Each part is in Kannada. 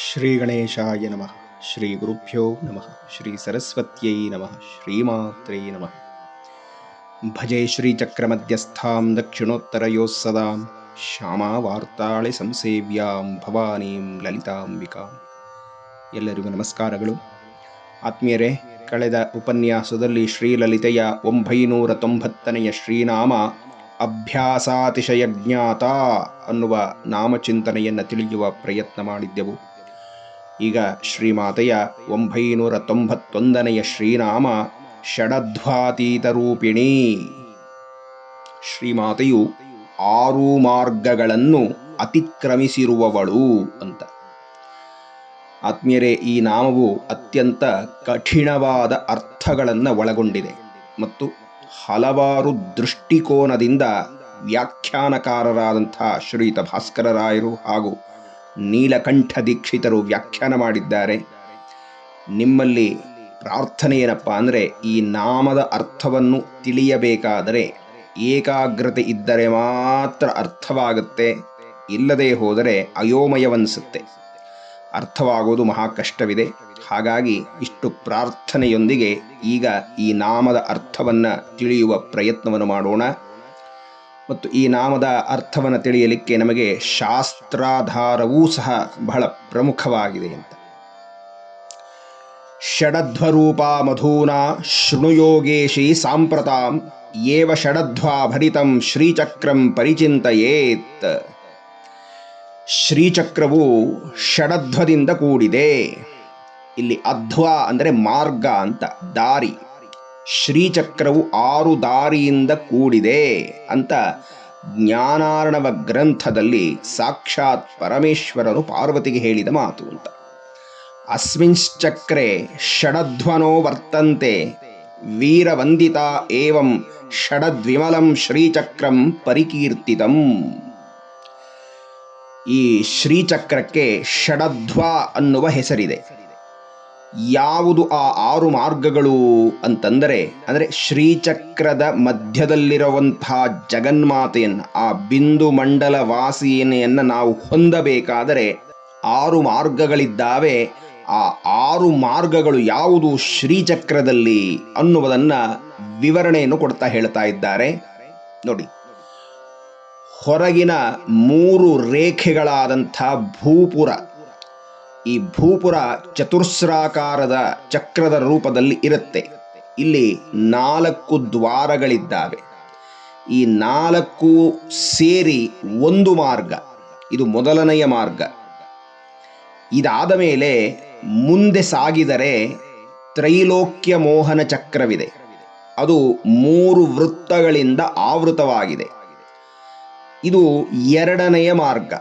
ಶ್ರೀ ಗಣೇಶಾಯ ನಮಃ ಶ್ರೀ ಗುರುಭ್ಯೋ ನಮಃ ಶ್ರೀ ಸರಸ್ವತ್ಯೈ ನಮಃ ಶ್ರೀಮಾತ್ರೈ ನಮಃ ಭಜೆ ಶ್ರೀಚಕ್ರಮಧ್ಯಸ್ಥಾಂ ದಕ್ಷಿಣೋತ್ತರಯೋಸ್ಸದಾಂ ಶ್ಯಾಮಾ ಶ್ಯಾಮಾವಾರ್ತಾಳೆ ಸಂಸೇವ್ಯಾಂ ಭವಾನೀಂ ಲಲಿತಾಂಬಿಕಾ ಎಲ್ಲರಿಗೂ ನಮಸ್ಕಾರಗಳು. ಆತ್ಮೀಯರೇ, ಕಳೆದ ಉಪನ್ಯಾಸದಲ್ಲಿ ಶ್ರೀಲಲಿತೆಯ ಒಂಬೈನೂರ ತೊಂಬತ್ತನೆಯ ಶ್ರೀನಾಮ ಅಭ್ಯಾಸಾತಿಶಯ ಜ್ಞಾತ ಅನ್ನುವ ನಾಮಚಿಂತನೆಯನ್ನು ತಿಳಿಯುವ ಪ್ರಯತ್ನ ಮಾಡಿದ್ದೆವು. ಈಗ ಶ್ರೀಮಾತೆಯ ಒಂಬೈನೂರ ತೊಂಬತ್ತೊಂದನೆಯ ಶ್ರೀನಾಮ ಷಡಧ್ವಾತೀತ ರೂಪಿಣಿ ಶ್ರೀಮಾತೆಯು ಆರು ಮಾರ್ಗಗಳನ್ನು ಅತಿಕ್ರಮಿಸಿರುವವಳು ಅಂತ. ಆತ್ಮೀಯರೇ, ಈ ನಾಮವು ಅತ್ಯಂತ ಕಠಿಣವಾದ ಅರ್ಥಗಳನ್ನು ಒಳಗೊಂಡಿದೆ ಮತ್ತು ಹಲವಾರು ದೃಷ್ಟಿಕೋನದಿಂದ ವ್ಯಾಖ್ಯಾನಕಾರರಾದಂಥ ಶ್ರೀತ ಭಾಸ್ಕರರಾಯರು ಹಾಗೂ ನೀಲಕಂಠ ದೀಕ್ಷಿತರು ವ್ಯಾಖ್ಯಾನ ಮಾಡಿದ್ದಾರೆ. ನಿಮ್ಮಲ್ಲಿ ಪ್ರಾರ್ಥನೆ ಏನಪ್ಪ ಅಂದರೆ ಈ ನಾಮದ ಅರ್ಥವನ್ನು ತಿಳಿಯಬೇಕಾದರೆ ಏಕಾಗ್ರತೆ ಇದ್ದರೆ ಮಾತ್ರ ಅರ್ಥವಾಗುತ್ತೆ. ಇಲ್ಲದೆ ಹೋದರೆ ಅಯೋಮಯವನ್ನಿಸುತ್ತೆ ಅರ್ಥವಾಗುವುದು ಮಹಾ ಕಷ್ಟವಿದೆ. ಹಾಗಾಗಿ ಇಷ್ಟು ಪ್ರಾರ್ಥನೆಯೊಂದಿಗೆ ಈಗ ಈ ನಾಮದ ಅರ್ಥವನ್ನು ತಿಳಿಯುವ ಪ್ರಯತ್ನವನ್ನು ಮಾಡೋಣ. ಮತ್ತು ಈ ನಾಮದ ಅರ್ಥವನ್ನು ತಿಳಿಯಲಿಕ್ಕೆ ನಮಗೆ ಶಾಸ್ತ್ರಾಧಾರವೂ ಸಹ ಬಹಳ ಪ್ರಮುಖವಾಗಿದೆ ಅಂತ. ಷಡಧ್ವರೂಪ ಮಧೂನಾ ಶೃಣುಯೋಗೇಶಿ ಸಾಂಪ್ರತಾಂ ಏವ ಷಡಧ್ವಾ ಭರಿತಂ ಶ್ರೀಚಕ್ರಂ ಪರಿಚಿಂತಯೇತ್. ಶ್ರೀಚಕ್ರವು ಷಡಧ್ವದಿಂದ ಕೂಡಿದೆ. ಇಲ್ಲಿ ಅಧ್ವ ಅಂದರೆ ಮಾರ್ಗ ಅಂತ, ದಾರಿ. ಶ್ರೀಚಕ್ರವು ಆರು ದಾರಿಯಿಂದ ಕೂಡಿದೆ ಅಂತ ಜ್ಞಾನಾರ್ಣವ ಗ್ರಂಥದಲ್ಲಿ ಸಾಕ್ಷಾತ್ ಪರಮೇಶ್ವರನು ಪಾರ್ವತಿಗೆ ಹೇಳಿದ ಮಾತು ಅಂತ. ಅಸ್ಮಿಂಶ್ಚಕ್ರೆ ಷಡಧ್ವನೋ ವರ್ತಂತೆ, ವೀರವಂದಿತ ಏವಂ ಷಡದ್ವಿಮಲಂ ಶ್ರೀಚಕ್ರಂ ಪರಿಕೀರ್ತಿತಂ. ಈ ಶ್ರೀಚಕ್ರಕ್ಕೆ ಷಡಧ್ವ ಅನ್ನುವ ಹೆಸರಿದೆ. ಯಾವುದು ಆ ಆರು ಮಾರ್ಗಗಳು ಅಂತಂದರೆ, ಅಂದರೆ ಶ್ರೀಚಕ್ರದ ಮಧ್ಯದಲ್ಲಿರುವಂತಹ ಜಗನ್ಮಾತೆಯನ್ನು, ಆ ಬಿಂದು ಮಂಡಲ ವಾಸಿಯನೆಯನ್ನು ನಾವು ಹೊಂದಬೇಕಾದರೆ ಆರು ಮಾರ್ಗಗಳಿದ್ದಾವೆ. ಆ ಆರು ಮಾರ್ಗಗಳು ಯಾವುದು ಶ್ರೀಚಕ್ರದಲ್ಲಿ ಅನ್ನುವುದನ್ನು ವಿವರಣೆಯನ್ನು ಕೊಡ್ತಾ ಹೇಳ್ತಾ ಇದ್ದಾರೆ. ನೋಡಿ, ಹೊರಗಿನ ಮೂರು ರೇಖೆಗಳಾದಂಥ ಭೂಪುರ ಈ ಭೂಪುರ ಚತುರ್ಸ್ರಾಕಾರದ ಚಕ್ರದ ರೂಪದಲ್ಲಿ ಇರುತ್ತೆ. ಇಲ್ಲಿ ನಾಲ್ಕು ದ್ವಾರಗಳಿದ್ದಾವೆ. ಈ ನಾಲ್ಕು ಸೇರಿ ಒಂದು ಮಾರ್ಗ. ಇದು ಮೊದಲನೆಯ ಮಾರ್ಗ. ಇದಾದ ಮೇಲೆ ಮುಂದೆ ಸಾಗಿದರೆ ತ್ರೈಲೋಕ್ಯ ಮೋಹನ ಚಕ್ರವಿದೆ. ಅದು ಮೂರು ವೃತ್ತಗಳಿಂದ ಆವೃತವಾಗಿದೆ. ಇದು ಎರಡನೆಯ ಮಾರ್ಗ.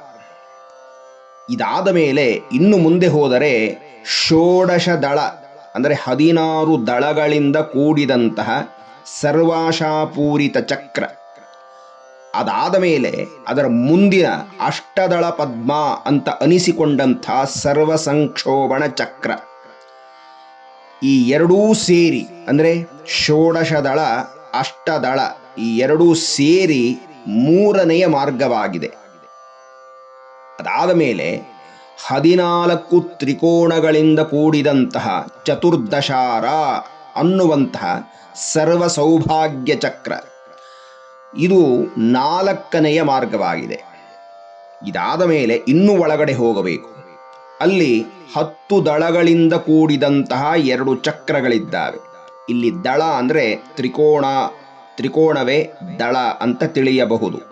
ಇದಾದ ಮೇಲೆ ಇನ್ನು ಮುಂದೆ ಹೋದರೆ ಷೋಡಶ ದಳ, ಅಂದರೆ ಹದಿನಾರು ದಳಗಳಿಂದ ಕೂಡಿದಂತಹ ಸರ್ವಾಶಾಪೂರಿತ ಚಕ್ರ. ಅದಾದ ಮೇಲೆ ಅದರ ಮುಂದಿನ ಅಷ್ಟದಳ ಪದ್ಮ ಅಂತ ಅನಿಸಿಕೊಂಡಂಥ ಸರ್ವ ಸಂಕ್ಷೋಭಣ ಚಕ್ರ. ಈ ಎರಡೂ ಸೇರಿ, ಅಂದರೆ ಷೋಡಶದಳ ಅಷ್ಟದಳ, ಈ ಎರಡೂ ಸೇರಿ ಮೂರನೆಯ ಮಾರ್ಗವಾಗಿದೆ. ಅದಾದ ಮೇಲೆ ಹದಿನಾಲ್ಕು ತ್ರಿಕೋಣಗಳಿಂದ ಕೂಡಿದಂತಹ ಚತುರ್ದಶಾರ ಅನ್ನುವಂತಹ ಸರ್ವ ಸೌಭಾಗ್ಯ ಚಕ್ರ. ಇದು ನಾಲ್ಕನೆಯ ಮಾರ್ಗವಾಗಿದೆ. ಇದಾದ ಮೇಲೆ ಇನ್ನೂ ಒಳಗಡೆ ಹೋಗಬೇಕು. ಅಲ್ಲಿ ಹತ್ತು ದಳಗಳಿಂದ ಕೂಡಿದಂತಹ ಎರಡು ಚಕ್ರಗಳಿದ್ದಾವೆ. ಇಲ್ಲಿ ದಳ ಅಂದರೆ ತ್ರಿಕೋಣ, ತ್ರಿಕೋಣವೇ ದಳ ಅಂತ ತಿಳಿಯಬಹುದು.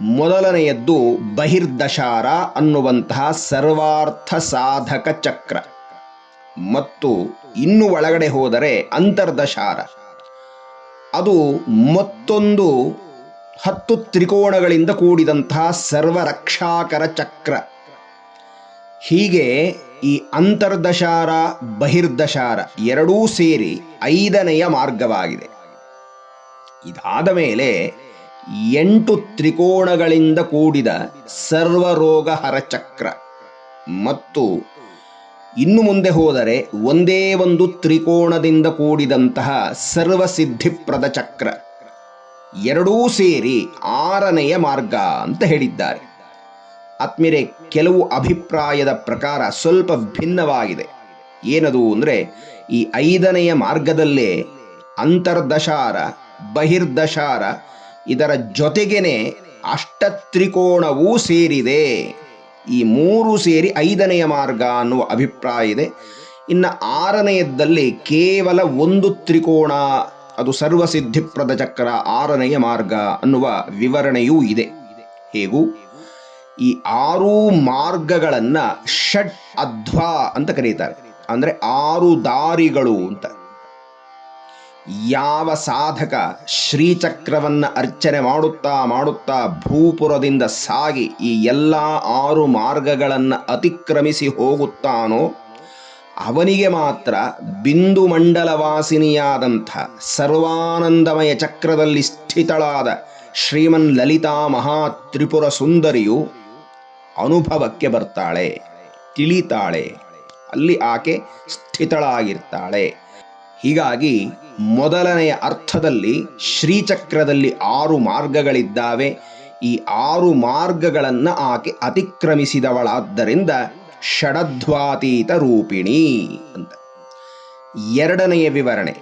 ಮೊದಲನೆಯದ್ದು ಬಹಿರ್ದಶಾರ ಅನ್ನುವಂತಹ ಸರ್ವಾರ್ಥ ಸಾಧಕ ಚಕ್ರ. ಮತ್ತು ಇನ್ನು ಒಳಗಡೆ ಹೋದರೆ ಅಂತರ್ದಶಾರ. ಅದು ಮತ್ತೊಂದು ಹತ್ತು ತ್ರಿಕೋಣಗಳಿಂದ ಕೂಡಿದಂತಹ ಸರ್ವರಕ್ಷಾಕರ ಚಕ್ರ. ಹೀಗೆ ಈ ಅಂತರ್ದಶಾರ, ಬಹಿರ್ದಶಾರ ಎರಡೂ ಸೇರಿ ಐದನೆಯ ಮಾರ್ಗವಾಗಿದೆ. ಇದಾದ ಮೇಲೆ ಎಂಟು ತ್ರಿಕೋಣಗಳಿಂದ ಕೂಡಿದ ಸರ್ವರೋಗ ಚಕ್ರ ಮತ್ತು ಇನ್ನು ಮುಂದೆ ಹೋದರೆ ಒಂದೇ ಒಂದು ತ್ರಿಕೋಣದಿಂದ ಕೂಡಿದಂತಹ ಸರ್ವಸಿದ್ಧಿಪ್ರದ ಚಕ್ರ. ಎರಡೂ ಸೇರಿ ಆರನೆಯ ಮಾರ್ಗ ಅಂತ ಹೇಳಿದ್ದಾರೆ. ಆತ್ಮೀರೆ, ಕೆಲವು ಅಭಿಪ್ರಾಯದ ಪ್ರಕಾರ ಸ್ವಲ್ಪ ಭಿನ್ನವಾಗಿದೆ. ಏನದು ಅಂದರೆ, ಈ ಐದನೆಯ ಮಾರ್ಗದಲ್ಲೇ ಅಂತರ್ದಶಾರ, ಬಹಿರ್ದಶಾರ ಇದರ ಜೊತೆಗೇನೆ ಅಷ್ಟತ್ರಿಕೋಣವೂ ಸೇರಿದೆ. ಈ ಮೂರು ಸೇರಿ ಐದನೆಯ ಮಾರ್ಗ ಅನ್ನುವ ಅಭಿಪ್ರಾಯ ಇದೆ. ಇನ್ನು ಆರನೆಯದ್ದಲ್ಲಿ ಕೇವಲ ಒಂದು ತ್ರಿಕೋಣ, ಅದು ಸರ್ವಸಿದ್ಧಿಪ್ರದ ಚಕ್ರ ಆರನೆಯ ಮಾರ್ಗ ಅನ್ನುವ ವಿವರಣೆಯೂ ಇದೆ. ಹೇಗೂ? ಈ ಆರು ಮಾರ್ಗಗಳನ್ನು ಷಡ್ ಅಧ್ವಾ ಅಂತ ಕರೀತಾರೆ. ಅಂದರೆ ಆರು ದಾರಿಗಳು ಅಂತ. ಯಾವ ಸಾಧಕ ಶ್ರೀಚಕ್ರವನ್ನು ಅರ್ಚನೆ ಮಾಡುತ್ತಾ ಮಾಡುತ್ತಾ ಭೂಪುರದಿಂದ ಸಾಗಿ ಈ ಎಲ್ಲ ಆರು ಮಾರ್ಗಗಳನ್ನು ಅತಿಕ್ರಮಿಸಿ ಹೋಗುತ್ತಾನೋ, ಅವನಿಗೆ ಮಾತ್ರ ಬಿಂದು ಮಂಡಲವಾಸಿನಿಯಾದಂಥ ಸರ್ವಾನಂದಮಯ ಚಕ್ರದಲ್ಲಿ ಸ್ಥಿತಳಾದ ಶ್ರೀಮನ್ ಲಲಿತಾ ಮಹಾ ತ್ರಿಪುರ ಸುಂದರಿಯು ಅನುಭವಕ್ಕೆ ಬರ್ತಾಳೆ, ತಿಳಿತಾಳೆ. ಅಲ್ಲಿ ಆಕೆ ಸ್ಥಿತಳಾಗಿರ್ತಾಳೆ. ಹೀಗಾಗಿ ಮೊದಲನೆಯ ಅರ್ಥದಲ್ಲಿ ಶ್ರೀಚಕ್ರದಲ್ಲಿ ಆರು ಮಾರ್ಗಗಳಿದ್ದಾವೆ. ಈ ಆರು ಮಾರ್ಗಗಳನ್ನು ಆಕೆ ಅತಿಕ್ರಮಿಸಿದವಳಾದ್ದರಿಂದ ಷಡಧ್ವಾತೀತ ರೂಪಿಣಿ ಅಂತ. ಎರಡನೆಯ ವಿವರಣೆ.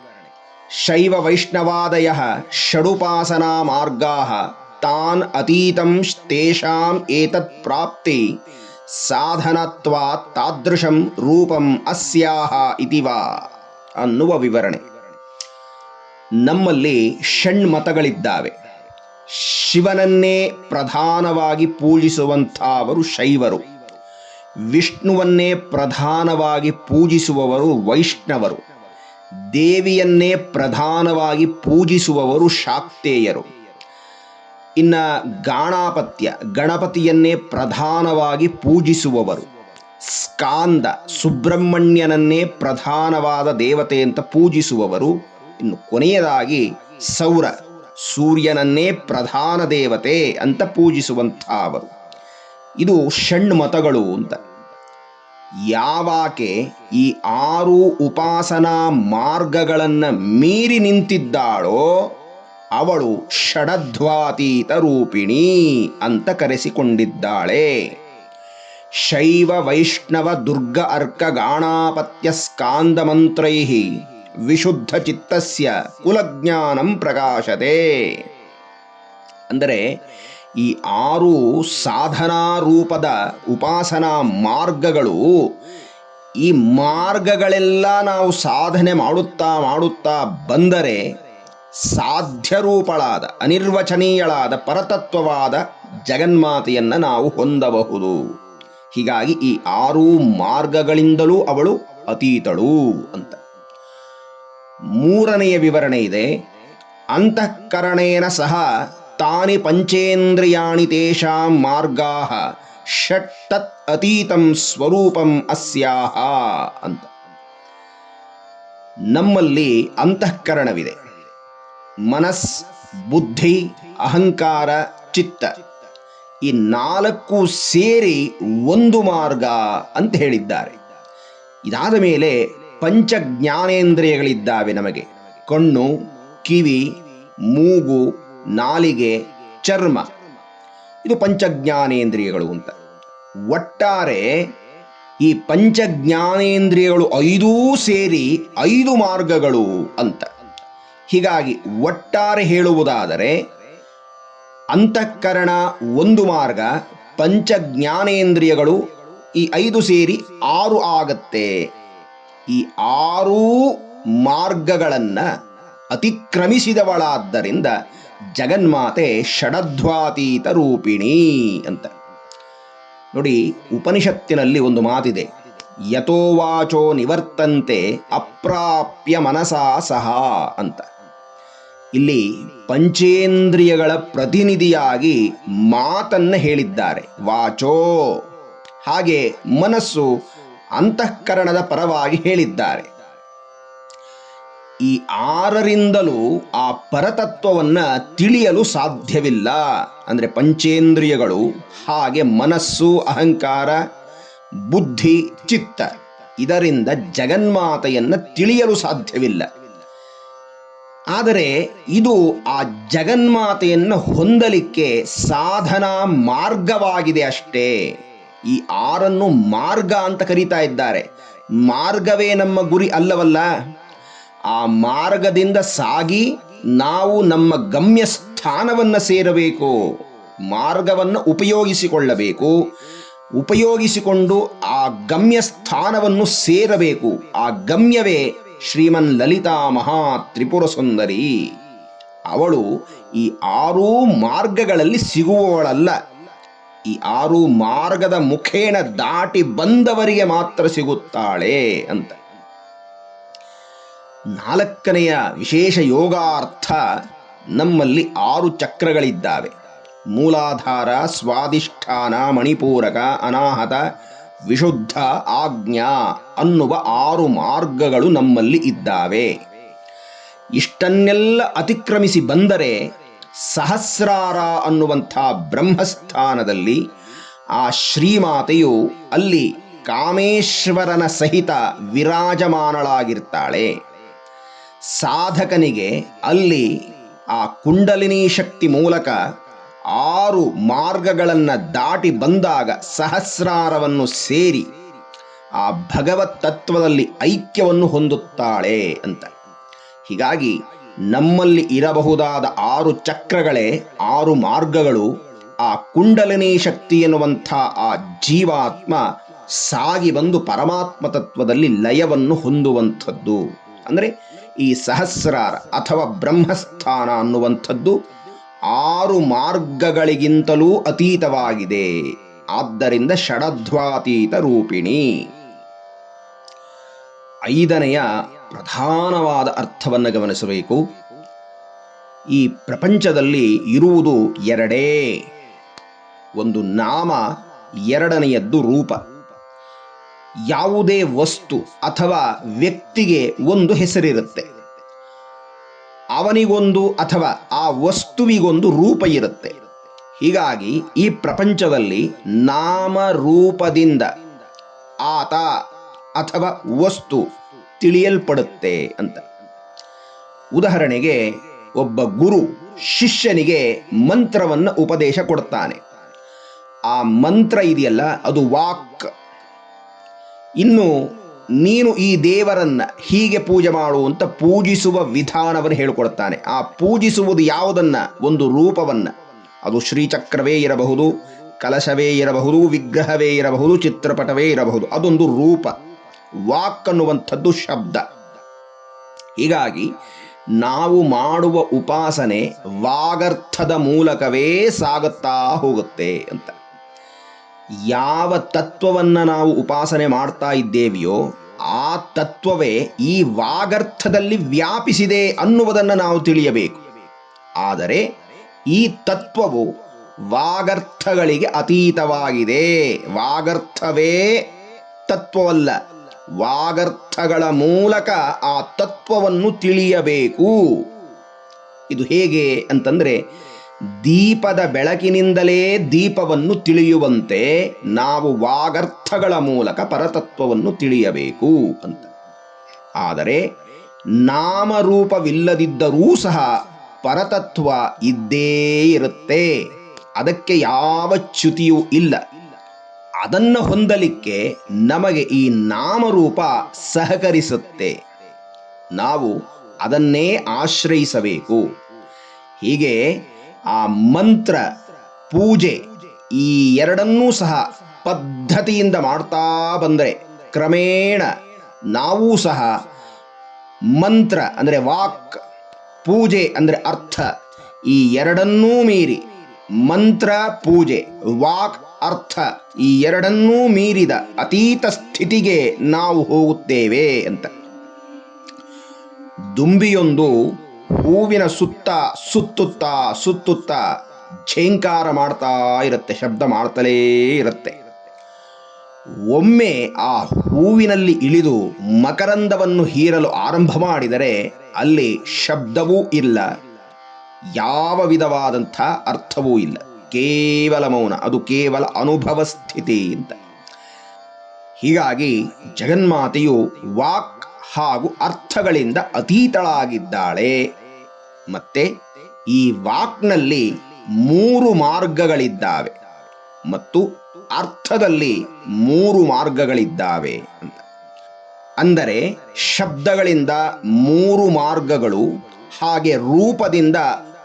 ಶೈವ ವೈಷ್ಣವಾದಯ ಷಡುಪಾಸನಾ ಮಾರ್ಗಾ ತಾನ್ ಅತೀತಂ ತೇಷಾಂ ಏತತ್ ಪ್ರಾಪ್ತಿ ಸಾಧನತ್ವಾ ತಾದೃಶಂ ರೂಪಂ ಅಸ್ಯಾಹ ಇತಿವಾ ಅನ್ನುವ ವಿವರಣೆ. ನಮ್ಮಲ್ಲಿ ಷಣ್ಮತಗಳಿದ್ದಾವೆ. ಶಿವನನ್ನೇ ಪ್ರಧಾನವಾಗಿ ಪೂಜಿಸುವಂಥವರು ಶೈವರು. ವಿಷ್ಣುವನ್ನೇ ಪ್ರಧಾನವಾಗಿ ಪೂಜಿಸುವವರು ವೈಷ್ಣವರು. ದೇವಿಯನ್ನೇ ಪ್ರಧಾನವಾಗಿ ಪೂಜಿಸುವವರು ಶಾಕ್ತೇಯರು. ಇನ್ನ ಗಾಣಾಪತ್ಯ, ಗಣಪತಿಯನ್ನೇ ಪ್ರಧಾನವಾಗಿ ಪೂಜಿಸುವವರು. ಸ್ಕಾಂದ, ಸುಬ್ರಹ್ಮಣ್ಯನನ್ನೇ ಪ್ರಧಾನವಾದ ದೇವತೆ ಅಂತ ಪೂಜಿಸುವವರು. ಇನ್ನು ಕೊನೆಯದಾಗಿ ಸೌರ, ಸೂರ್ಯನನ್ನೇ ಪ್ರಧಾನ ದೇವತೆ ಅಂತ ಪೂಜಿಸುವಂಥವರು. ಇದು ಷಣ್ಮತಗಳು ಅಂತ. ಯಾವಾಕೆ ಈ ಆರು ಉಪಾಸನಾ ಮಾರ್ಗಗಳನ್ನು ಮೀರಿ ನಿಂತಿದ್ದಾಳೋ ಅವಳು ಷಡಧ್ವಾತೀತ ರೂಪಿಣಿ ಅಂತ ಕರೆಸಿಕೊಂಡಿದ್ದಾಳೆ. ಶೈವ ವೈಷ್ಣವ ದುರ್ಗ ಅರ್ಕ ಗಾಣಾಪತ್ಯ ಸ್ಕಾಂದ ಮಂತ್ರೈ ವಿಶುದ್ಧ ಚಿತ್ತಸ್ಯ ಕುಲಜ್ಞಾನಂ ಪ್ರಕಾಶತೆ. ಅಂದರೆ ಈ ಆರು ಸಾಧನಾ ರೂಪದ ಉಪಾಸನಾ ಮಾರ್ಗಗಳು ಈ ಮಾರ್ಗಗಳೆಲ್ಲ ನಾವು ಸಾಧನೆ ಮಾಡುತ್ತಾ ಮಾಡುತ್ತಾ ಬಂದರೆ ಸಾಧ್ಯರೂಪಳಾದ, ಅನಿರ್ವಚನೀಯಳಾದ, ಪರತತ್ವವಾದ ಜಗನ್ಮಾತೆಯನ್ನು ನಾವು ಹೊಂದಬಹುದು. ಹೀಗಾಗಿ ಈ ಆರು ಮಾರ್ಗಗಳಿಂದಲೂ ಅವಳು ಅತೀತಳು ಅಂತ. ಮೂರನೆಯ ವಿವರಣೆ ಇದೆ. ಅಂತಃಕರಣೇನ ಸಹ ತಾನಿ ಪಂಚೇಂದ್ರಿಯಾಣಿ ತೇಷಾಂ ಮಾರ್ಗಾ ಷಟ್ ತತ್ ಅತೀತಂ ಸ್ವರೂಪಂ ಅಸ್ಯಾಹ ಅಂತ. ನಮ್ಮಲ್ಲಿ ಅಂತಃಕರಣವಿದೆ. ಮನಸ್, ಬುದ್ಧಿ, ಅಹಂಕಾರ, ಚಿತ್ತ ಈ ನಾಲ್ಕು ಸೇರಿ ಒಂದು ಮಾರ್ಗ ಅಂತ ಹೇಳಿದ್ದಾರೆ. ಇದಾದ ಮೇಲೆ ಪಂಚ ಜ್ಞಾನೇಂದ್ರಿಯಗಳಿದ್ದಾವೆ ನಮಗೆ. ಕಣ್ಣು, ಕಿವಿ, ಮೂಗು, ನಾಲಿಗೆ, ಚರ್ಮ. ಇದು ಪಂಚ ಜ್ಞಾನೇಂದ್ರಿಯಗಳು ಅಂತ. ಒಟ್ಟಾರೆ ಈ ಪಂಚ ಜ್ಞಾನೇಂದ್ರಿಯಗಳು ಐದೂ ಸೇರಿ ಐದು ಮಾರ್ಗಗಳು ಅಂತ. ಹೀಗಾಗಿ ಒಟ್ಟಾರೆ ಹೇಳುವುದಾದರೆ ಅಂತಃಕರಣ ಒಂದು ಮಾರ್ಗ ಪಂಚ ಜ್ಞಾನೇಂದ್ರಿಯಗಳು ಈ ಐದು ಸೇರಿ ಆರು ಆಗತ್ತೆ. ಈ ಆರೂ ಮಾರ್ಗಗಳನ್ನು ಅತಿಕ್ರಮಿಸಿದವಳಾದ್ದರಿಂದ ಜಗನ್ಮಾತೆ ಷಡಧ್ವಾತೀತ ರೂಪಿಣಿ ಅಂತ. ನೋಡಿ, ಉಪನಿಷತ್ತಿನಲ್ಲಿ ಒಂದು ಮಾತಿದೆ. ಯಥೋವಾಚೋ ನಿವರ್ತಂತೆ ಅಪ್ರಾಪ್ಯ ಮನಸಾ ಸಹ ಅಂತ. ಇಲ್ಲಿ ಪಂಚೇಂದ್ರಿಯಗಳ ಪ್ರತಿನಿಧಿಯಾಗಿ ಮಾತನ್ನ ಹೇಳಿದ್ದಾರೆ. ವಾಚೋ. ಹಾಗೆ ಮನಸ್ಸು ಅಂತಃಕರಣದ ಪರವಾಗಿ ಹೇಳಿದ್ದಾರೆ. ಈ ಆರರಿಂದಲೂ ಆ ಪರತತ್ವವನ್ನು ತಿಳಿಯಲು ಸಾಧ್ಯವಿಲ್ಲ. ಅಂದರೆ ಪಂಚೇಂದ್ರಿಯಗಳು, ಹಾಗೆ ಮನಸ್ಸು, ಅಹಂಕಾರ, ಬುದ್ಧಿ, ಚಿತ್ತ, ಇದರಿಂದ ಜಗನ್ಮಾತೆಯನ್ನು ತಿಳಿಯಲು ಸಾಧ್ಯವಿಲ್ಲ. ಆದರೆ ಇದು ಆ ಜಗನ್ಮಾತೆಯನ್ನು ಹೊಂದಲಿಕ್ಕೆ ಸಾಧನಾ ಮಾರ್ಗವಾಗಿದೆ ಅಷ್ಟೇ. ಈ ಆರನ್ನು ಮಾರ್ಗ ಅಂತ ಕರೀತಾ ಇದ್ದಾರೆ. ಮಾರ್ಗವೇ ನಮ್ಮ ಗುರಿ ಅಲ್ಲವಲ್ಲ? ಆ ಮಾರ್ಗದಿಂದ ಸಾಗಿ ನಾವು ನಮ್ಮ ಗಮ್ಯ ಸ್ಥಾನವನ್ನು ಸೇರಬೇಕು. ಮಾರ್ಗವನ್ನು ಉಪಯೋಗಿಸಿಕೊಳ್ಳಬೇಕು. ಉಪಯೋಗಿಸಿಕೊಂಡು ಆ ಗಮ್ಯ ಸ್ಥಾನವನ್ನು ಸೇರಬೇಕು. ಆ ಗಮ್ಯವೇ ಶ್ರೀಮನ್ ಲಲಿತಾ ಮಹಾ ತ್ರಿಪುರ ಸುಂದರಿ. ಅವಳು ಈ ಆರೂ ಮಾರ್ಗಗಳಲ್ಲಿ ಸಿಗುವವಳಲ್ಲ. ಈ ಆರು ಮಾರ್ಗದ ಮುಖೇನ ದಾಟಿ ಬಂದವರಿಗೆ ಮಾತ್ರ ಸಿಗುತ್ತಾಳೆ ಅಂತ. ನಾಲ್ಕನೆಯ ವಿಶೇಷ ಯೋಗಾರ್ಥ ನಮ್ಮಲ್ಲಿ ಆರು ಚಕ್ರಗಳಿದ್ದಾವೆ. ಮೂಲಾಧಾರ ಸ್ವಾದಿಷ್ಠಾನ ಮಣಿಪೂರಕ, ಅನಾಹತ, ವಿಶುದ್ಧ, ಆಜ್ಞಾ ಅನ್ನುವ ಆರು ಮಾರ್ಗಗಳು ನಮ್ಮಲ್ಲಿ ಇದ್ದಾವೆ. ಇಷ್ಟನ್ನೆಲ್ಲ ಅತಿಕ್ರಮಿಸಿ ಬಂದರೆ ಸಹಸ್ರಾರ ಅನ್ನುವಂಥ ಬ್ರಹ್ಮಸ್ಥಾನದಲ್ಲಿ ಆ ಶ್ರೀಮಾತೆಯು ಅಲ್ಲಿ ಕಾಮೇಶ್ವರನ ಸಹಿತ ವಿರಾಜಮಾನಳಾಗಿರ್ತಾಳೆ. ಸಾಧಕನಿಗೆ ಅಲ್ಲಿ ಆ ಕುಂಡಲಿನಿ ಶಕ್ತಿ ಮೂಲಕ ಆರು ಮಾರ್ಗಗಳನ್ನು ದಾಟಿ ಬಂದಾಗ ಸಹಸ್ರಾರವನ್ನು ಸೇರಿ ಆ ಭಗವತ್ ತತ್ವದಲ್ಲಿ ಐಕ್ಯವನ್ನು ಹೊಂದುತ್ತಾಳೆ ಅಂತ. ಹೀಗಾಗಿ ನಮ್ಮಲ್ಲಿ ಇರಬಹುದಾದ ಆರು ಚಕ್ರಗಳೇ, ಆರು ಮಾರ್ಗಗಳು. ಆ ಕುಂಡಲಿನಿ ಶಕ್ತಿ ಎನ್ನುವಂಥ ಆ ಜೀವಾತ್ಮ ಸಾಗಿ ಬಂದು ಪರಮಾತ್ಮ ತತ್ವದಲ್ಲಿ ಲಯವನ್ನು ಹೊಂದುವಂಥದ್ದು. ಅಂದರೆ ಈ ಸಹಸ್ರಾರ ಅಥವಾ ಬ್ರಹ್ಮಸ್ಥಾನ ಅನ್ನುವಂಥದ್ದು ಆರು ಮಾರ್ಗಗಳಿಗಿಂತಲೂ ಅತೀತವಾಗಿದೆ. ಆದ್ದರಿಂದ ಷಡಧ್ವಾತೀತ ರೂಪಿಣಿ. ಐದನೆಯ ಪ್ರಧಾನವಾದ ಅರ್ಥವನ್ನು ಗಮನಿಸಬೇಕು. ಈ ಪ್ರಪಂಚದಲ್ಲಿ ಇರುವುದು ಎರಡೇ. ಒಂದು ನಾಮ, ಎರಡನೆಯದ್ದು ರೂಪ. ಯಾವುದೇ ವಸ್ತು ಅಥವಾ ವ್ಯಕ್ತಿಗೆ ಒಂದು ಹೆಸರಿರುತ್ತೆ. ಅವನಿಗೊಂದು ಅಥವಾ ಆ ವಸ್ತುವಿಗೊಂದು ರೂಪ ಇರುತ್ತೆ. ಹೀಗಾಗಿ ಈ ಪ್ರಪಂಚದಲ್ಲಿ ನಾಮರೂಪದಿಂದ ಆತ ಅಥವಾ ವಸ್ತು ತಿಳಿಯಲ್ಪಡುತ್ತೆ ಅಂತ. ಉದಾಹರಣೆಗೆ ಒಬ್ಬ ಗುರು ಶಿಷ್ಯನಿಗೆ ಮಂತ್ರವನ್ನು ಉಪದೇಶ ಕೊಡ್ತಾನೆ. ಆ ಮಂತ್ರ ಇದೆಯಲ್ಲ, ಅದು ವಾಕ್. ಇನ್ನು ನೀನು ಈ ದೇವರನ್ನ ಹೀಗೆ ಪೂಜೆ ಮಾಡು ಅಂತ ಪೂಜಿಸುವ ವಿಧಾನವನ್ನು ಹೇಳಿಕೊಡ್ತಾನೆ. ಆ ಪೂಜಿಸುವುದು ಯಾವುದನ್ನ? ಒಂದು ರೂಪವನ್ನ. ಅದು ಶ್ರೀಚಕ್ರವೇ ಇರಬಹುದು, ಕಲಶವೇ ಇರಬಹುದು, ವಿಗ್ರಹವೇ ಇರಬಹುದು, ಚಿತ್ರಪಟವೇ ಇರಬಹುದು, ಅದೊಂದು ರೂಪ. ವಾಕ್ ಅನ್ನುವಂಥದ್ದು ಶಬ್ದ. ಹೀಗಾಗಿ ನಾವು ಮಾಡುವ ಉಪಾಸನೆ ವಾಗರ್ಥದ ಮೂಲಕವೇ ಸಾಗುತ್ತಾ ಹೋಗುತ್ತೆ ಅಂತ. ಯಾವ ತತ್ವವನ್ನು ನಾವು ಉಪಾಸನೆ ಮಾಡ್ತಾ ಇದ್ದೇವೆಯೋ ಆ ತತ್ವವೇ ಈ ವಾಗರ್ಥದಲ್ಲಿ ವ್ಯಾಪಿಸಿದೆ ಅನ್ನುವುದನ್ನು ನಾವು ತಿಳಿಯಬೇಕು. ಆದರೆ ಈ ತತ್ವವು ವಾಗರ್ಥಗಳಿಗೆ ಅತೀತವಾಗಿದೆ. ವಾಗರ್ಥವೇ ತತ್ವವಲ್ಲ. ವಾಗರ್ಥಗಳ ಮೂಲಕ ಆ ತತ್ವವನ್ನು ತಿಳಿಯಬೇಕು. ಇದು ಹೇಗೆ ಅಂತಂದರೆ ದೀಪದ ಬೆಳಕಿನಿಂದಲೇ ದೀಪವನ್ನು ತಿಳಿಯುವಂತೆ ನಾವು ವಾಗರ್ಥಗಳ ಮೂಲಕ ಪರತತ್ವವನ್ನು ತಿಳಿಯಬೇಕು ಅಂತ. ಆದರೆ ನಾಮರೂಪವಿಲ್ಲದಿದ್ದರೂ ಸಹ ಪರತತ್ವ ಇದ್ದೇ ಇರುತ್ತೆ. ಅದಕ್ಕೆ ಯಾವ ಚ್ಯುತಿಯೂ ಇಲ್ಲ. ಅದನ್ನು ಹೊಂದಲಿಕ್ಕೆ ನಮಗೆ ಈ ನಾಮರೂಪ ಸಹಕರಿಸುತ್ತೆ. ನಾವು ಅದನ್ನೇ ಆಶ್ರಯಿಸಬೇಕು. ಹೀಗೆ ಆ ಮಂತ್ರ, ಪೂಜೆ ಈ ಎರಡನ್ನೂ ಸಹ ಪದ್ಧತಿಯಿಂದ ಮಾಡ್ತಾ ಬಂದರೆ ಕ್ರಮೇಣ ನಾವೂ ಸಹ ಮಂತ್ರ ಅಂದರೆ ವಾಕ್, ಪೂಜೆ ಅಂದರೆ ಅರ್ಥ ಈ ಎರಡನ್ನೂ ಮೀರಿ ಮಂತ್ರ, ಪೂಜೆ, ವಾಕ್ ಅರ್ಥ. ಈ ಎರಡನ್ನೂ ಮೀರಿದ ಅತೀತ ಸ್ಥಿತಿಗೆ ನಾವು ಹೋಗುತ್ತೇವೆ ಅಂತ. ದುಂಬಿಯೊಂದು ಹೂವಿನ ಸುತ್ತ ಸುತ್ತುತ್ತಾ ಸುತ್ತುತ್ತಾ ಝೇಂಕಾರ ಮಾಡ್ತಾ ಇರುತ್ತೆ, ಶಬ್ದ ಮಾಡ್ತಲೇ ಇರುತ್ತೆ. ಒಮ್ಮೆ ಆ ಹೂವಿನಲ್ಲಿ ಇಳಿದು ಮಕರಂದವನ್ನು ಹೀರಲು ಆರಂಭ ಮಾಡಿದರೆ ಅಲ್ಲಿ ಶಬ್ದವೂ ಇಲ್ಲ, ಯಾವ ವಿಧವಾದಂಥ ಅರ್ಥವೂ ಇಲ್ಲ. ಕೇವಲ ಮೌನ, ಅದು ಕೇವಲ ಅನುಭವ ಸ್ಥಿತಿ ಅಂತ. ಹೀಗಾಗಿ ಜಗನ್ಮಾತೆಯು ವಾಕ್ ಹಾಗೂ ಅರ್ಥಗಳಿಂದ ಅತೀತಳಾಗಿದ್ದಾಳೆ. ಮತ್ತೆ ಈ ವಾಕ್ನಲ್ಲಿ ಮೂರು ಮಾರ್ಗಗಳಿದ್ದಾವೆ ಮತ್ತು ಅರ್ಥದಲ್ಲಿ ಮೂರು ಮಾರ್ಗಗಳಿದ್ದಾವೆ ಅಂತ. ಅಂದರೆ ಶಬ್ದಗಳಿಂದ ಮೂರು ಮಾರ್ಗಗಳು, ಹಾಗೆ ರೂಪದಿಂದ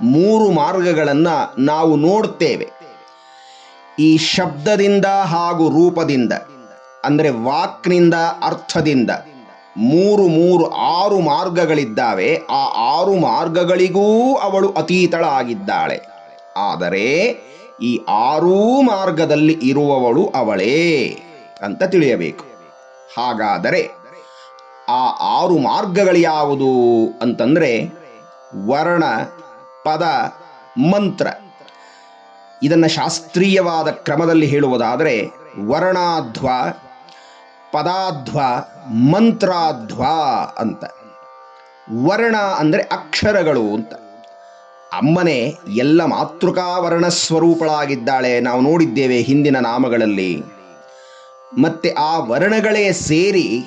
ಮೂರು ಮಾರ್ಗಗಳನ್ನು ನಾವು ನೋಡ್ತೇವೆ. ಈ ಶಬ್ದದಿಂದ ಹಾಗೂ ರೂಪದಿಂದ, ಅಂದರೆ ವಾಕ್ನಿಂದ, ಅರ್ಥದಿಂದ ಮೂರು ಮೂರು ಆರು ಮಾರ್ಗಗಳಿದ್ದಾವೆ. ಆ ಆರು ಮಾರ್ಗಗಳಿಗೂ ಅವಳು ಅತೀತಳಾಗಿದ್ದಾಳೆ. ಆದರೆ ಈ ಆರೂ ಮಾರ್ಗದಲ್ಲಿ ಇರುವವಳು ಅವಳೇ ಅಂತ ತಿಳಿಯಬೇಕು. ಹಾಗಾದರೆ ಆ ಆರು ಮಾರ್ಗಗಳು ಯಾವುದು ಅಂತಂದರೆ ವರ್ಣ ಪದ ಮಂತ್ರ. ಇದನ್ನು ಶಾಸ್ತ್ರೀಯವಾದ ಕ್ರಮದಲ್ಲಿ ಹೇಳುವುದಾದರೆ ವರ್ಣಾಧ್ವ, ಪದಾಧ್ವ, ಮಂತ್ರಾಧ್ವ ಅಂತ. ವರ್ಣ ಅಂದರೆ ಅಕ್ಷರಗಳು ಅಂತ. ಅಮ್ಮನೆ ಎಲ್ಲ ಮಾತೃಕಾವರ್ಣ ಸ್ವರೂಪಳಾಗಿದ್ದಾಳೆ ನಾವು ನೋಡಿದ್ದೇವೆ ಹಿಂದಿನ ನಾಮಗಳಲ್ಲಿ. ಮತ್ತೆ ಆ ವರ್ಣಗಳೇ ಸೇರಿ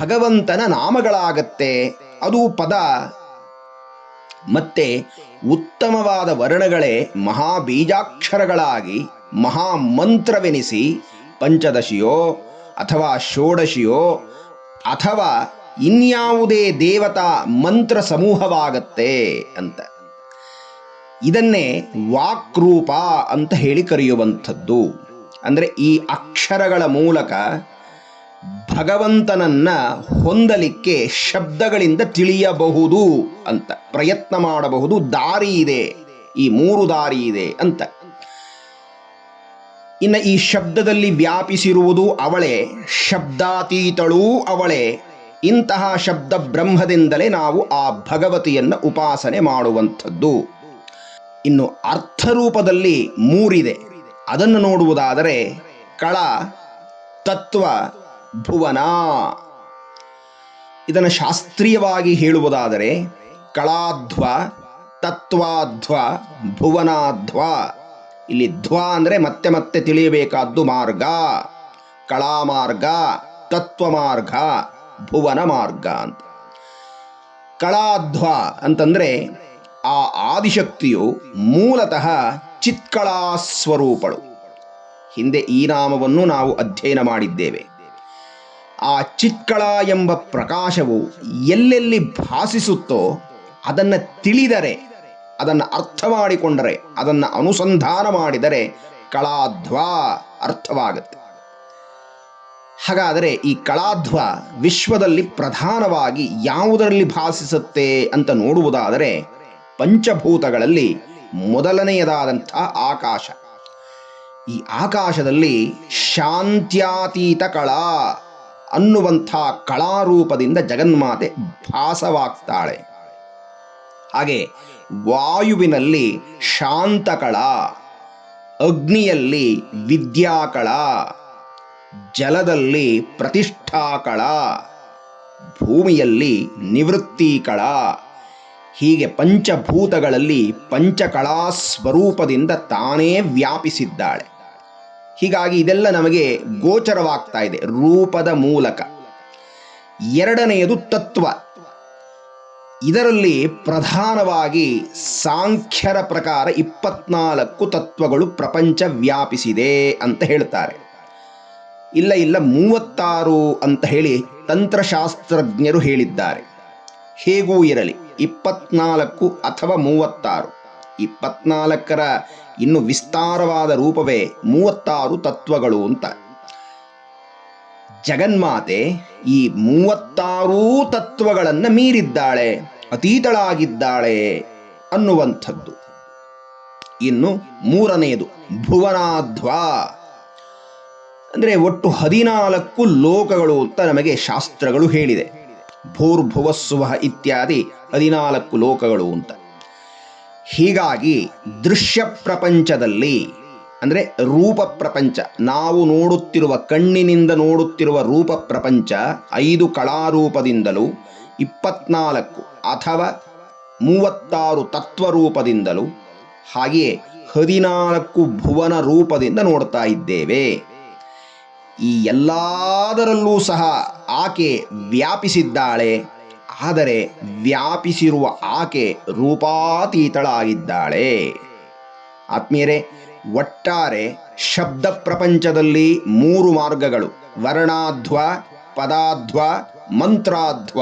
ಭಗವಂತನ ನಾಮಗಳಾಗತ್ತೆ. ಅದು ಪದ. ಮತ್ತೆ ಉತ್ತಮವಾದ ವರ್ಣಗಳೇ ಮಹಾಬೀಜಾಕ್ಷರಗಳಾಗಿ ಮಹಾಮಂತ್ರವೆನಿಸಿ ಪಂಚದಶಿಯೋ ಅಥವಾ ಷೋಡಶಿಯೋ ಅಥವಾ ಇನ್ಯಾವುದೇ ದೇವತಾ ಮಂತ್ರ ಸಮೂಹವಾಗತ್ತೆ ಅಂತ. ಇದನ್ನೇ ವಾಕ್ರೂಪ ಅಂತ ಹೇಳಿ ಕರೆಯುವಂಥದ್ದು. ಅಂದರೆ ಈ ಅಕ್ಷರಗಳ ಮೂಲಕ ಭಗವಂತನನ್ನ ಹೊಂದಲಿಕ್ಕೆ ಶಬ್ದಗಳಿಂದ ತಿಳಿಯಬಹುದು ಅಂತ, ಪ್ರಯತ್ನ ಮಾಡಬಹುದು, ದಾರಿ ಇದೆ, ಈ ಮೂರು ದಾರಿ ಇದೆ ಅಂತ. ಇನ್ನು ಈ ಶಬ್ದದಲ್ಲಿ ವ್ಯಾಪಿಸಿರುವುದು ಅವಳೆ, ಶಬ್ದಾತೀತಳೂ ಅವಳೆ. ಇಂತಹ ಶಬ್ದ ಬ್ರಹ್ಮದಿಂದಲೇ ನಾವು ಆ ಭಗವತಿಯನ್ನು ಉಪಾಸನೆ ಮಾಡುವಂಥದ್ದು. ಇನ್ನು ಅರ್ಥರೂಪದಲ್ಲಿ ಮೂರಿದೆ. ಅದನ್ನು ನೋಡುವುದಾದರೆ, ಕಳ, ತತ್ವ ಭುವನ. ಇದನ್ನು ಶಾಸ್ತ್ರೀಯವಾಗಿ ಹೇಳುವುದಾದರೆ ಕಳಾಧ್ವ, ತತ್ವಾಧ್ವ, ಭುವನಾಧ್ವ. ಇಲ್ಲಿ ಧ್ವ ಅಂದರೆ ಮತ್ತೆ ಮತ್ತೆ ತಿಳಿಯಬೇಕಾದ್ದು ಮಾರ್ಗ. ಕಳಾಮಾರ್ಗ ತತ್ವ ಮಾರ್ಗ ಭುವನ ಮಾರ್ಗ ಅಂತ. ಕಳಾಧ್ವ ಅಂತಂದ್ರೆ ಆ ಆದಿಶಕ್ತಿಯು ಮೂಲತಃ ಚಿತ್ಕಳಾ ಸ್ವರೂಪಳು. ಹಿಂದೆ ಈ ನಾಮವನ್ನು ನಾವು ಅಧ್ಯಯನ ಮಾಡಿದ್ದೇವೆ. ಆ ಚಿತ್ಕಳ ಎಂಬ ಪ್ರಕಾಶವು ಎಲ್ಲೆಲ್ಲಿ ಭಾಸಿಸುತ್ತೋ ಅದನ್ನು ತಿಳಿದರೆ, ಅದನ್ನು ಅರ್ಥ ಮಾಡಿಕೊಂಡರೆ, ಅದನ್ನು ಅನುಸಂಧಾನ ಮಾಡಿದರೆ ಕಳಾಧ್ವ ಅರ್ಥವಾಗುತ್ತೆ. ಹಾಗಾದರೆ ಈ ಕಳಾಧ್ವ ವಿಶ್ವದಲ್ಲಿ ಪ್ರಧಾನವಾಗಿ ಯಾವುದರಲ್ಲಿ ಭಾಸಿಸುತ್ತೆ ಅಂತ ನೋಡುವುದಾದರೆ ಪಂಚಭೂತಗಳಲ್ಲಿ ಮೊದಲನೆಯದಾದಂಥ ಆಕಾಶ. ಈ ಆಕಾಶದಲ್ಲಿ ಶಾಂತ್ಯಾತೀತ ಕಳಾ ಅನ್ನುವಂಥ ಕಳಾರೂಪದಿಂದ ಜಗನ್ಮಾತೆ ಭಾಸವಾಗ್ತಾಳೆ. ಹಾಗೆ ವಾಯುವಿನಲ್ಲಿ ಶಾಂತಕಳ, ಅಗ್ನಿಯಲ್ಲಿ ವಿದ್ಯಾಕಳ, ಜಲದಲ್ಲಿ ಪ್ರತಿಷ್ಠಾಕಳ, ಭೂಮಿಯಲ್ಲಿ ನಿವೃತ್ತಿಕಳ, ಹೀಗೆ ಪಂಚಭೂತಗಳಲ್ಲಿ ಪಂಚಕಳಾ ಸ್ವರೂಪದಿಂದ ತಾನೇ ವ್ಯಾಪಿಸಿದ್ದಾಳೆ. ಹೀಗಾಗಿ ಇದೆಲ್ಲ ನಮಗೆ ಗೋಚರವಾಗ್ತಾ ಇದೆ. ರೂಪದ ಮೂಲಕ. ಎರಡನೆಯದು ತತ್ವ. ಇದರಲ್ಲಿ ಪ್ರಧಾನವಾಗಿ ಸಾಂಖ್ಯರ ಪ್ರಕಾರ ಇಪ್ಪತ್ನಾಲ್ಕು ತತ್ವಗಳು ಪ್ರಪಂಚ ವ್ಯಾಪಿಸಿದೆ ಅಂತ ಹೇಳ್ತಾರೆ. ಇಲ್ಲ ಇಲ್ಲ, ಮೂವತ್ತಾರು ಅಂತ ಹೇಳಿ ತಂತ್ರಶಾಸ್ತ್ರಜ್ಞರು ಹೇಳಿದ್ದಾರೆ. ಹೇಗೂ ಇರಲಿ, ಇಪ್ಪತ್ನಾಲ್ಕು ಅಥವಾ ಮೂವತ್ತಾರು. ಇಪ್ಪತ್ನಾಲ್ಕರ ಇನ್ನು ವಿಸ್ತಾರವಾದ ರೂಪವೇ ಮೂವತ್ತಾರು ತತ್ವಗಳು ಅಂತ. ಜಗನ್ಮಾತೆ ಈ ಮೂವತ್ತಾರೂ ತತ್ವಗಳನ್ನು ಮೀರಿದ್ದಾಳೆ, ಅತೀತಳಾಗಿದ್ದಾಳೆ ಅನ್ನುವಂಥದ್ದು. ಇನ್ನು ಮೂರನೆಯದು ಭುವನಾಧ್ವ. ಅಂದರೆ ಒಟ್ಟು ಹದಿನಾಲ್ಕು ಲೋಕಗಳು ಅಂತ ನಮಗೆ ಶಾಸ್ತ್ರಗಳು ಹೇಳಿದೆ. ಭೂರ್ಭುವಸ್ಸುವ ಇತ್ಯಾದಿ ಹದಿನಾಲ್ಕು ಲೋಕಗಳು ಅಂತ. ಹೀಗಾಗಿ ದೃಶ್ಯ ಪ್ರಪಂಚದಲ್ಲಿ, ಅಂದರೆ ರೂಪ ಪ್ರಪಂಚ, ನಾವು ನೋಡುತ್ತಿರುವ ಕಣ್ಣಿನಿಂದ ನೋಡುತ್ತಿರುವ ರೂಪ ಪ್ರಪಂಚ ಐದು ಕಳಾರೂಪದಿಂದಲೂ, ಇಪ್ಪತ್ನಾಲ್ಕು ಅಥವಾ ಮೂವತ್ತಾರು ತತ್ವರೂಪದಿಂದಲೂ, ಹಾಗೆಯೇ ಹದಿನಾಲ್ಕು ಭುವನ ರೂಪದಿಂದ ನೋಡ್ತಾ ಇದ್ದೇವೆ. ಈ ಎಲ್ಲದರಲ್ಲೂ ಸಹ ಆಕೆ ವ್ಯಾಪಿಸಿದ್ದಾಳೆ. ಆದರೆ ವ್ಯಾಪಿಸಿರುವ ಆಕೆ ರೂಪಾತೀತಳಾಗಿದ್ದಾಳೆ. ಆತ್ಮೀಯರೇ, ಒಟ್ಟಾರೆ ಶಬ್ದ ಪ್ರಪಂಚದಲ್ಲಿ ಮೂರು ಮಾರ್ಗಗಳು. ವರ್ಣಾಧ್ವ, ಪದಾಧ್ವ, ಮಂತ್ರಾಧ್ವ.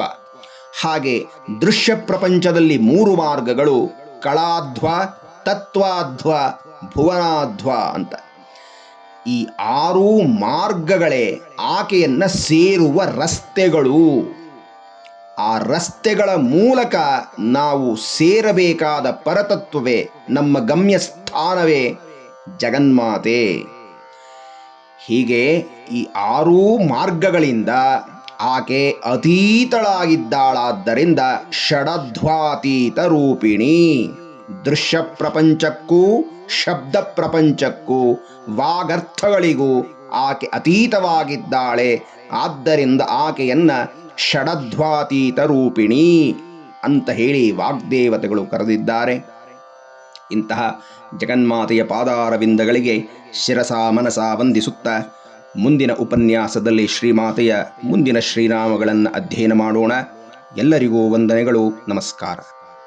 ಹಾಗೆ ದೃಶ್ಯ ಪ್ರಪಂಚದಲ್ಲಿ ಮೂರು ಮಾರ್ಗಗಳು ಕಳಾಧ್ವ, ತತ್ವಾಧ್ವ, ಭುವನಾಧ್ವ ಅಂತ. ಈ ಆರೂ ಮಾರ್ಗಗಳೇ ಆಕೆಯನ್ನ ಸೇರುವ ರಸ್ತೆಗಳು. ಆ ರಸ್ತೆಗಳ ಮೂಲಕ ನಾವು ಸೇರಬೇಕಾದ ಪರತತ್ವವೇ ನಮ್ಮ ಗಮ್ಯ ಸ್ಥಾನವೇ ಜಗನ್ಮಾತೆ. ಹೀಗೆ ಈ ಆರೂ ಮಾರ್ಗಗಳಿಂದ ಆಕೆ ಅತೀತಳಾಗಿದ್ದಾಳಾದ್ದರಿಂದ ಷಡಧ್ವಾತೀತ ರೂಪಿಣಿ ದೃಶ್ಯ ಪ್ರಪಂಚಕ್ಕೂ, ಶಬ್ದ ಪ್ರಪಂಚಕ್ಕೂ, ವಾಗರ್ಥಗಳಿಗೂ ಆಕೆ ಅತೀತವಾಗಿದ್ದಾಳೆ. ಆದ್ದರಿಂದ ಆಕೆಯನ್ನ ಷಡಧ್ವಾತೀತ ರೂಪಿಣಿ ಅಂತ ಹೇಳಿ ವಾಗ್ದೇವತೆಗಳು ಕರೆದಿದ್ದಾರೆ. ಇಂತಹ ಜಗನ್ಮಾತೆಯ ಪಾದಾರವಿಂದಗಳಿಗೆ ಶಿರಸ ಮನಸ ವಂದಿಸುತ್ತ ಮುಂದಿನ ಉಪನ್ಯಾಸದಲ್ಲಿ ಶ್ರೀಮಾತೆಯ ಮುಂದಿನ ಶ್ರೀನಾಮಗಳನ್ನು ಅಧ್ಯಯನ ಮಾಡೋಣ. ಎಲ್ಲರಿಗೂ ವಂದನೆಗಳು, ನಮಸ್ಕಾರ.